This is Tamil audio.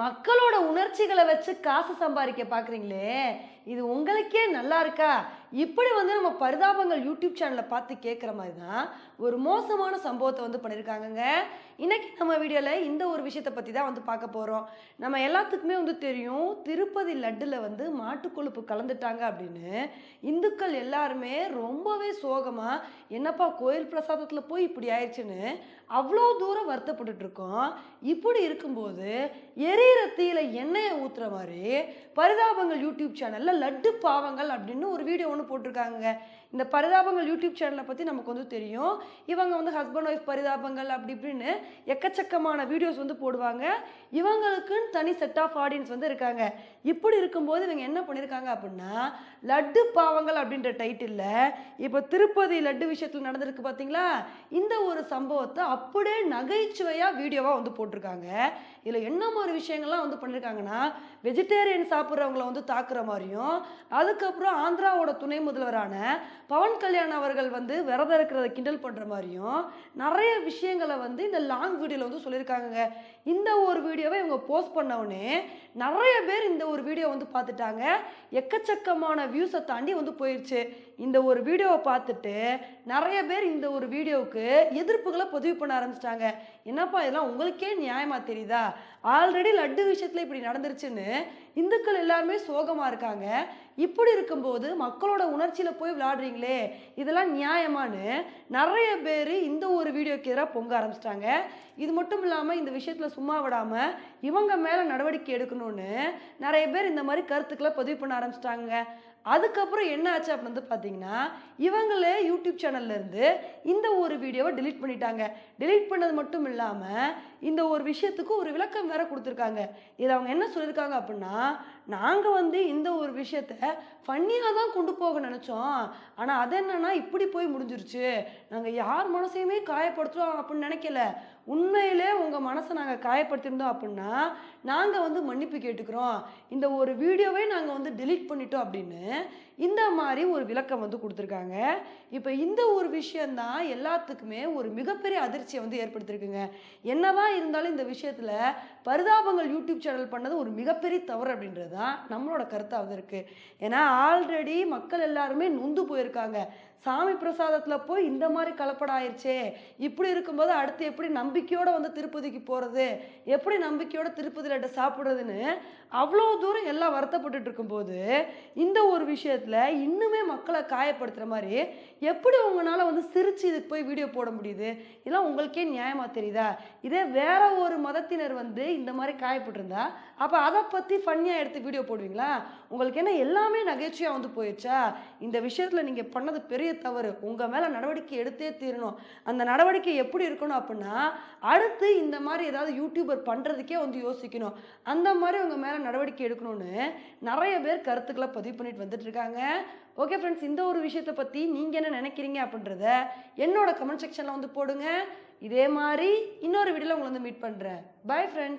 மக்களோட உணர்ச்சிகளை வச்சு காசு சம்பாதிக்க பார்க்குறீங்களே இது உங்களுக்கே நல்லா இருக்கா? இப்படி வந்து நம்ம பரிதாபங்கள் யூடியூப் சேனலில் பார்த்து கேட்குற மாதிரி தான் ஒரு மோசமான சம்பவத்தை வந்து பண்ணியிருக்காங்கங்க இன்றைக்கி நம்ம வீடியோவில் இந்த ஒரு விஷயத்தை பற்றி தான் வந்து பார்க்க போகிறோம் நம்ம எல்லாத்துக்குமே வந்து தெரியும் திருப்பதி லட்டில் வந்து மாட்டுக்கொழுப்பு கலந்துட்டாங்க அப்படின்னு. இந்துக்கள் எல்லாருமே ரொம்பவே சோகமாக என்னப்பா கோயில் பிரசாதத்தில் போய் இப்படி ஆயிடுச்சுன்னு அவ்வளோ தூரம் வருத்தப்பட்டுட்டு இருக்கோம். இப்படி இருக்கும்போது எரியிற தீயில எண்ணெயை ஊற்றுற மாதிரி பரிதாபங்கள் யூடியூப் சேனலில் லட்டு பாவங்கள் அப்படின்னு ஒரு வீடியோ ஒன்று போட்டிருக்காங்க இந்த பரிதாபங்கள் யூடியூப் சேனலை பற்றி நமக்கு வந்து தெரியும். இவங்க வந்து ஹஸ்பண்ட் ஒய்ஃப் பரிதாபங்கள் அப்படி இப்படின்னு எக்கச்சக்கமான வீடியோஸ் வந்து போடுவாங்க. இவங்களுக்குன்னு தனி செட் ஆஃப் ஆடியன்ஸ் வந்து இருக்காங்க. இப்படி இருக்கும்போது இவங்க என்ன பண்ணியிருக்காங்க அப்படின்னா லட்டு பாவங்கள் அப்படின்ற டைட்டிலில் இப்போ திருப்பதி லட்டு விஷயத்தில் நடந்திருக்கு பார்த்தீங்களா இந்த ஒரு சம்பவத்தை அப்படியே நகைச்சுவையாக வீடியோவாக வந்து போட்டிருக்காங்க. இதில் என்ன மாதிரி விஷயங்கள்லாம் வந்து பண்ணியிருக்காங்கன்னா வெஜிடேரியன் சாப்பிட்றவங்கள வந்து தாக்குற மாதிரியும் அதுக்கப்புறம் ஆந்திராவோட துணை முதல்வரான பவன் கல்யாண் அவர்கள் வந்து விரதம் இருக்கிறத கிண்டல் பண்ணுற மாதிரியும் நிறைய விஷயங்களை வந்து இந்த லாங் வீடியோவில் வந்து சொல்லியிருக்காங்க இந்த ஒரு வீடியோவை இவங்க போஸ்ட் பண்ணவுடனே நிறைய பேர் இந்த ஒரு வீடியோ வந்து பார்த்துட்டாங்க. எக்கச்சக்கமான வியூஸை தாண்டி வந்து போயிடுச்சு இந்த ஒரு வீடியோவை பார்த்துட்டு நிறைய பேர் இந்த ஒரு வீடியோவுக்கு எதிர்ப்புகளை பதிவு பண்ண ஆரம்பிச்சிட்டாங்க. என்னப்பா இதெல்லாம் உங்களுக்கே நியாயமாக தெரியுதா? ஆல்ரெடி லட்டு விஷயத்தில் இப்படி நடந்துருச்சுன்னு இந்துக்கள் எல்லாருமே சோகமாக இருக்காங்க. இப்படி இருக்கும்போது மக்களோட உணர்ச்சியில் போய் விளாடுறீங்களே இதெல்லாம் நியாயமான்னு நிறைய பேர் இந்த ஒரு வீடியோக்கு எதிராக பொங்க ஆரம்பிச்சிட்டாங்க. இது மட்டும் இல்லாமல் இந்த விஷயத்தில் சும்மா விடாமல் இவங்க மேலே நடவடிக்கை எடுக்கணும்னு நிறைய பேர் இந்த மாதிரி கருத்துக்களை பதிவு பண்ண ஆரம்பிச்சிட்டாங்க. அதுக்கப்புறம் என்ன ஆச்சு அப்படின்னு வந்து பார்த்தீங்கன்னா இவங்களே யூடியூப் சேனல்லேருந்து இந்த ஒரு வீடியோவை டிலீட் பண்ணிட்டாங்க. டிலீட் பண்ணது மட்டும் இல்லாமல் இந்த ஒரு விஷயத்துக்கு ஒரு விளக்கம் வேற கொடுத்துருக்காங்க. இதில் அவங்க என்ன சொல்லியிருக்காங்க அப்படின்னா நாங்கள் வந்து இந்த ஒரு விஷயத்த ஃபன்னியாக தான் கொண்டு போக நினச்சோம். ஆனால் அது என்னன்னா இப்படி போய் முடிஞ்சிருச்சு. நாங்கள் யார் மனசையுமே காயப்படுத்துகிறோம் அப்படின்னு நினைக்கல. உண்மையிலே உங்கள் மனசை நாங்கள் காயப்படுத்தியிருந்தோம் அப்படின்னா நாங்கள் வந்து மன்னிப்பு கேட்டுக்கிறோம். இந்த ஒரு வீடியோவை நாங்கள் வந்து டிலீட் பண்ணிட்டோம் அப்படின்னு இந்த மாதிரி ஒரு விளக்கம் வந்து கொடுத்துருக்காங்க. இப்போ இந்த ஒரு விஷயந்தான் எல்லாத்துக்குமே ஒரு மிகப்பெரிய அதிர்ச்சியை வந்து ஏற்படுத்திருக்குங்க என்னதான் இருந்தாலும் இந்த விஷயத்தில் பரிதாபங்கள் யூடியூப் சேனல் பண்ணது ஒரு மிகப்பெரிய தவறு அப்படின்றது தான் நம்மளோட கருத்தாக இருக்குது ஏன்னா ஆல்ரெடி மக்கள் எல்லாருமே நொந்து போயிருக்காங்க. சாமி பிரசாதத்தில் போய் இந்த மாதிரி கலப்படம் ஆயிடுச்சே இப்படி இருக்கும்போது அடுத்து எப்படி நம்பிக்கையோடு வந்து திருப்பதிக்கு போகிறது எப்படி நம்பிக்கையோட திருப்பதியில் சாப்பிட்றதுன்னு அவ்வளோ தூரம் எல்லாம் வருத்தப்பட்டுட்டு இருக்கும்போது இந்த ஒரு விஷயத்தில் இன்னுமே மக்களை காயப்படுத்துகிற மாதிரி எப்படி உங்களால் வந்து சிரித்து இதுக்கு போய் வீடியோ போட முடியுது? இதெல்லாம் உங்களுக்கே நியாயமாக தெரியுதா? இதே வேற ஒரு மதத்தினர் வந்து இந்த மாதிரி காயப்பட்டிருந்தா அப்போ அதை பற்றி ஃபன்னியாக எடுத்து வீடியோ போடுவீங்களா? உங்களுக்கு என்ன எல்லாமே நகைச்சுவையாக வந்து போயிடுச்சா? இந்த விஷயத்தில் நீங்கள் பண்ணது பெரிய தவறு. உங்கள் மேலே நடவடிக்கை எடுத்தே தீரணும். அந்த நடவடிக்கை எப்படி இருக்கணும் அப்படின்னா அடுத்து இந்த மாதிரி ஏதாவது யூடியூபர் பண்ணுறதுக்கே வந்து யோசிக்கணும். அந்த மாதிரி உங்கள் மேலே நடவடிக்கை எடுக்கணும்னு நிறைய பேர் கருத்துக்களை பதிவு பண்ணிட்டு வந்து இருக்காங்க ஓகே ஃப்ரெண்ட்ஸ் இந்த ஒரு விஷயத்தை பற்றி நீங்கள் என்ன நினைக்கிறீங்க அப்படின்றத என்னோட கமெண்ட் செக்ஷனில் வந்து போடுங்க. இதே மாதிரி இன்னொரு வீடியோவில் உங்களை வந்து மீட் பண்ணுறேன் பை ஃப்ரெண்ட்ஸ்